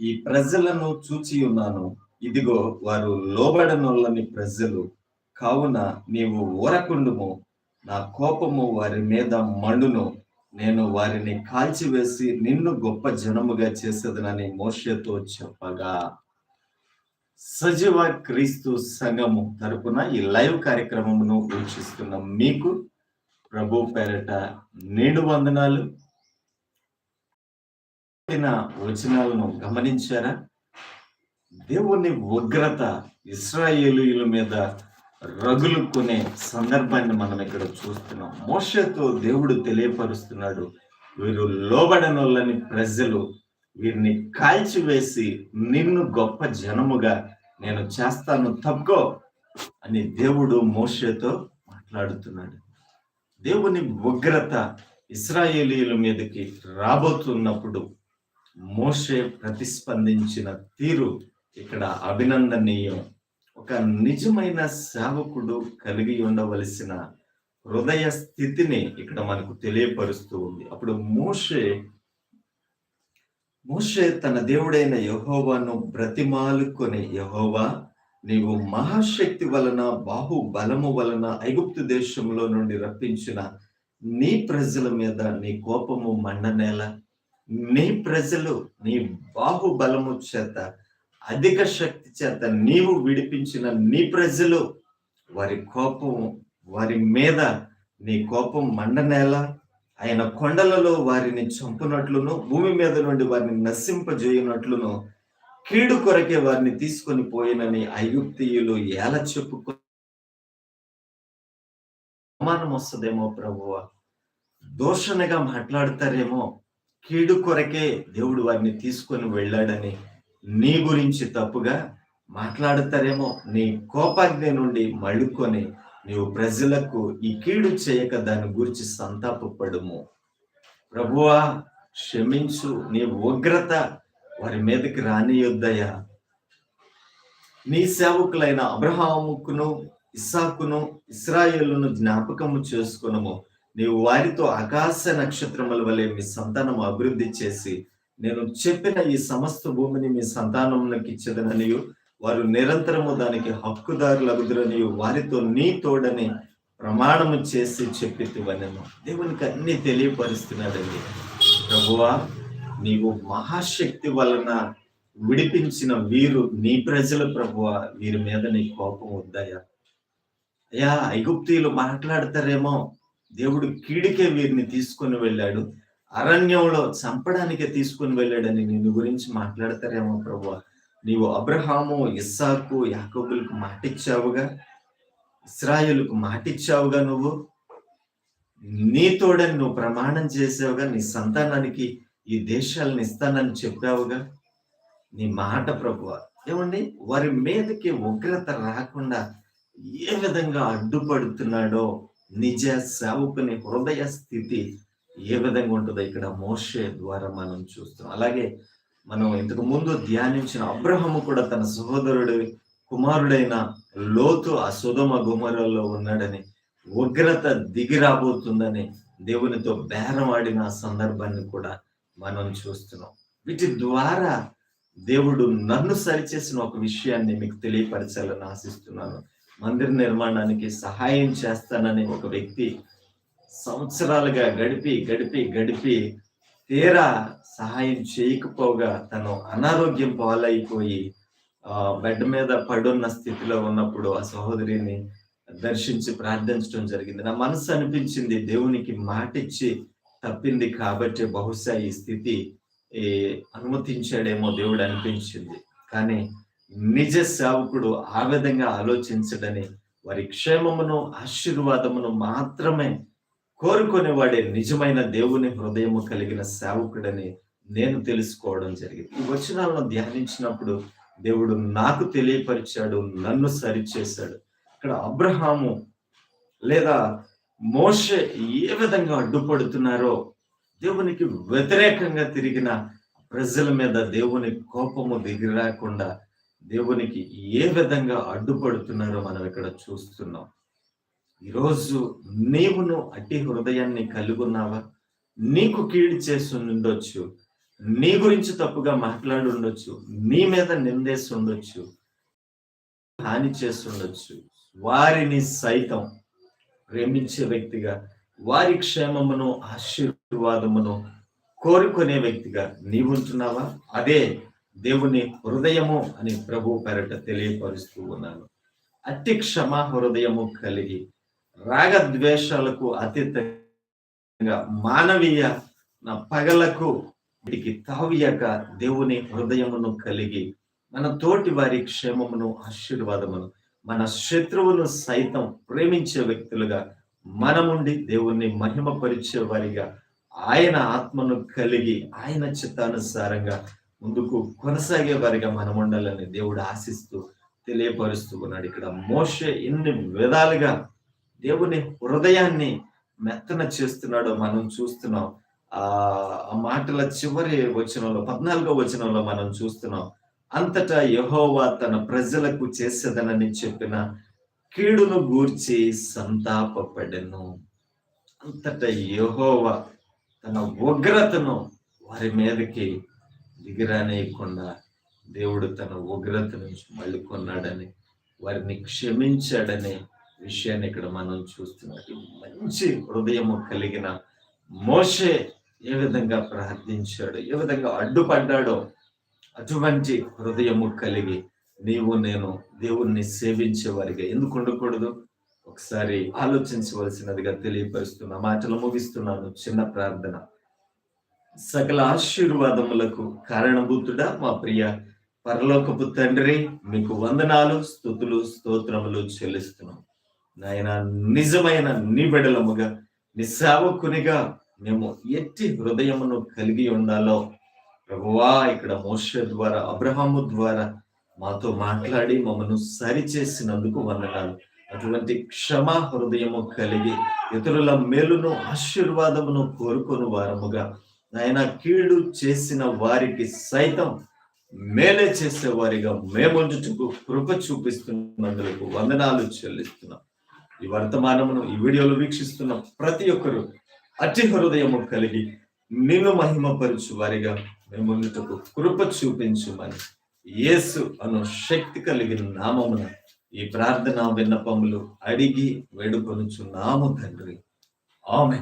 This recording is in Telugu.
ఈ ప్రజలను చూచి ఉన్నాను. ఇదిగో వారు లోబడనొల్లని ప్రజలు. కావున నీవు ఊరకుండుము. నా కోపము వారి మీద మండును. నేను వారిని కాల్చివేసి నిన్ను గొప్ప జనముగా చేసేదనని మోషతో చెప్పగా. సజీవ క్రీస్తు సంఘము తరపున ఈ లైవ్ కార్యక్రమమును వీక్షిస్తున్న మీకు ప్రభు పేరట నేడు వందనాలు. వచనాలను గమనించారా? దేవుని ఉగ్రత ఇస్రాయేలీల మీద రగులుకునే సందర్భాన్ని మనం ఇక్కడ చూస్తున్నాం. మోసతో దేవుడు తెలియపరుస్తున్నాడు వీరు లోబడనోళ్ళని ప్రజలు వీరిని కాల్చివేసి నిన్ను గొప్ప జనముగా నేను చేస్తాను తప్పుకో అని దేవుడు మోసతో మాట్లాడుతున్నాడు. దేవుని ఉగ్రత ఇస్రాయేలీల మీదకి రాబోతున్నప్పుడు మోషే ప్రతిస్పందించిన తీరు ఇక్కడ అభినందనీయం. ఒక నిజమైన సేవకుడు కలిగి ఉండవలసిన హృదయ స్థితిని ఇక్కడ మనకు తెలియపరుస్తూ ఉంది. అప్పుడు మోషే మోషే తన దేవుడైన యహోవాను బ్రతిమాలుకొని యహోవా నీవు మహాశక్తి వలన బాహు బలము వలన ఐగుప్తు దేశంలో నుండి రప్పించిన నీ ప్రజల మీద నీ కోపము మండనేలా? నీ ప్రజలు నీ బాహుబలము చేత అధిక శక్తి చేత నీవు విడిపించిన నీ ప్రజలు వారి కోపం వారి మీద నీ కోపం మండనేల ఆయన కొండలలో వారిని చంపునట్లును భూమి మీద నుండి వారిని నశింపజేయనట్లును కీడు కొరకే వారిని తీసుకొని పోయినని అయుక్తియులు ఎలా చెప్పుకో అవమానం వస్తుందేమో ప్రభువ? దోషణగా మాట్లాడతారేమో? కీడు కొరకే దేవుడు వారిని తీసుకొని వెళ్ళాడని నీ గురించి తప్పుగా మాట్లాడతారేమో నీ కోపాగ్ని నుండి మళ్ళుకొని నీవు ప్రజలకు ఈ కీడు చేయక దాని గురించి సంతాపపడుము. ప్రభువా క్షమించు నీ ఉగ్రత వారి మీదకి రానియొద్దయ్యా. నీ సేవకులైన అబ్రహాముకును ఇస్సాకును ఇస్రాయేలును జ్ఞాపకము చేసుకునము. నీవు వారితో ఆకాశ నక్షత్రముల వలె మీ సంతానం అభివృద్ధి చేసి నేను చెప్పిన ఈ సమస్త భూమిని మీ సంతానములకు ఇచ్చదననియు వారు నిరంతరము దానికి హక్కుదారులు అగుదురని వారితో నీ తోడని ప్రమాణము చేసి చెప్పితివనను. దేవునికి అన్ని తెలియపరుస్తున్నాడండి. ప్రభువా నీవు మహాశక్తి వలన విడిపించిన వీరు నీ ప్రజల ప్రభువ వీరి మీద నీ కోపం వద్దయ్యా. అయ్యా ఐగుప్తీయులు మాట్లాడతారేమో. దేవుడు కీడికే వీరిని తీసుకొని వెళ్ళాడు. అరణ్యంలో చంపడానికే తీసుకొని వెళ్ళాడని నిన్ను గురించి మాట్లాడతారేమో ప్రభు నీవు అబ్రహాము ఇస్సాకు యాకబులకు మాటిచ్చావుగా? ఇస్రాయులకు మాటిచ్చావుగా నువ్వు? నీతోడని నువ్వు ప్రమాణం చేసావుగా? నీ సంతానానికి ఈ దేశాలను ఇస్తానని చెప్పావుగా? నీ మాట ప్రభువ. ఏమండి? వారి మీదకి ఉగ్రత రాకుండా ఏ విధంగా అడ్డుపడుతున్నాడో నిజ సేవకుని హృదయ స్థితి ఏ విధంగా ఉంటుందో ఇక్కడ మోషే ద్వారా మనం చూస్తాం. అలాగే మనం ఇంతకు ముందు ధ్యానించిన అబ్రహము కూడా తన సహోదరుడి కుమారుడైన లోతు ఆ సుధమ గుమరలో ఉన్నాడని ఉగ్రత దిగి రాబోతుందని దేవునితో బేరం ఆడిన సందర్భాన్ని కూడా మనం చూస్తున్నాం. వీటి ద్వారా దేవుడు నన్ను సరిచేసిన ఒక విషయాన్ని మీకు తెలియపరచాలని ఆశిస్తున్నాను. మందిర నిర్మాణానికి సహాయం చేస్తానని ఒక వ్యక్తి సంవత్సరాలుగా గడిపి గడిపి గడిపి తీరా సహాయం చేయకపోగా తను అనారోగ్యం పాలైపోయి బెడ్ మీద పడున్న స్థితిలో ఉన్నప్పుడు ఆ సహోదరిని దర్శించి ప్రార్థించడం జరిగింది. నా మనసు అనిపించింది దేవునికి మాటిచ్చి తప్పింది కాబట్టి బహుశా ఈ స్థితి అనుమతించాడేమో దేవుడు అనిపించింది. కానీ నిజ సేవకుడు ఆ విధంగా ఆలోచించడని వారి క్షేమమును ఆశీర్వాదమును మాత్రమే కోరుకునేవాడే నిజమైన దేవుని హృదయము కలిగిన సేవకుడని నేను తెలుసుకోవడం జరిగింది. ఈ వచనాలను ధ్యానించినప్పుడు దేవుడు నాకు తెలియపరిచాడు నన్ను సరిచేశాడు. ఇక్కడ అబ్రహాము లేదా మోష ఏ విధంగా అడ్డుపడుతున్నారో దేవునికి వ్యతిరేకంగా తిరిగిన ప్రజల మీద దేవుని కోపము దిగిరాకుండా దేవునికి ఏ విధంగా అడ్డుపడుతున్నారో మనం ఇక్కడ చూస్తున్నాం. ఈరోజు నీవును అట్టి హృదయాన్ని కలుగున్నావా నీకు కీడు చేసి ఉండొచ్చు. నీ గురించి తప్పుగా మాట్లాడి ఉండొచ్చు. నీ మీద నిందేసి ఉండొచ్చు. హాని చేసి ఉండొచ్చు. వారిని సైతం ప్రేమించే వ్యక్తిగా వారి క్షేమమును ఆశీర్వాదమును కోరుకునే వ్యక్తిగా నీవుంటున్నావా అదే దేవుని హృదయము అని ప్రభు పేరట తెలియపరుస్తూ ఉన్నాను. అతి క్షమా హృదయము కలిగి రాగద్వేషాలకు అతీతంగా మానవీయ నా పగలకు వీటికి తావ్యక దేవుని హృదయమును కలిగి మన తోటి వారి క్షేమమును ఆశీర్వాదమును మన శత్రువును సైతం ప్రేమించే వ్యక్తులుగా మనముండి దేవుణ్ణి మహిమపరిచే వారిగా ఆయన ఆత్మను కలిగి ఆయన చిత్తానుసారంగా ముందుకు కొనసాగే వారిగా మనం ఉండాలని దేవుడు ఆశిస్తూ తెలియపరుస్తూ ఉన్నాడు. ఇక్కడ మోషే ఎన్ని విధాలుగా దేవుని హృదయాన్ని మెత్తన చేస్తున్నాడో మనం చూస్తున్నాం. ఆ ఆ మాటల చివరి వచనంలో పద్నాలుగో వచనంలో మనం చూస్తున్నాం. అంతటా యహోవా తన ప్రజలకు చేసేదనని చెప్పిన కీడును గూర్చి సంతాపపడెను. అంతటా యహోవా తన ఉగ్రతను వారి మీదకి దిగిరానేయకుండా దేవుడు తన ఉగ్రత నుంచి మళ్ళీ కొన్నాడని వారిని క్షమించాడనే విషయాన్ని ఇక్కడ మనం చూస్తున్నాం మంచి హృదయము కలిగిన మోషే ఏ విధంగా ప్రార్థించాడు ఏ విధంగా అడ్డుపడ్డాడో అటువంటి హృదయము కలిగి నీవు నేను దేవుణ్ణి సేవించే వారిగా ఎందుకు ఉండకూడదు? ఒకసారి ఆలోచించవలసినదిగా తెలియపరుస్తున్న మాటలు ముగిస్తున్నాను చిన్న ప్రార్థన. సకల ఆశీర్వాదములకు కారణభూతుడా మా ప్రియ పరలోకపు తండ్రి మీకు వందనాలు స్థుతులు స్తోత్రములు చెల్లిస్తున్నాం. నాయన నిజమైన నిబిడలముగా నిస్సావకునిగా మేము ఎట్టి హృదయమును కలిగి ఉండాలో ప్రభువా ఇక్కడ మోష ద్వారా అబ్రహాము ద్వారా మాతో మాట్లాడి మమ్మను సరిచేసినందుకు వందనాలు. అటువంటి క్షమా హృదయము కలిగి ఇతరుల మేలును ఆశీర్వాదమును కోరుకొని వారముగా నాయన కీడు చేసిన వారికి సైతం మేలే చేసే వారిగా మేముండుటకు కృప చూపిస్తున్నందుకు వందనాలు చెల్లిస్తున్నాం. ఈ వర్తమానమును ఈ వీడియోలో వీక్షిస్తున్న ప్రతి ఒక్కరూ అతి హృదయము కలిగి నిన్ను మహిమపరచు వారిగా మేముండుటకు కృప చూపించుమని యేసు అను శక్తి కలిగిన నామమున ఈ ప్రార్థన విన్నపములు అడిగి వేడుకొనుచున్నాము తండ్రి. ఆమె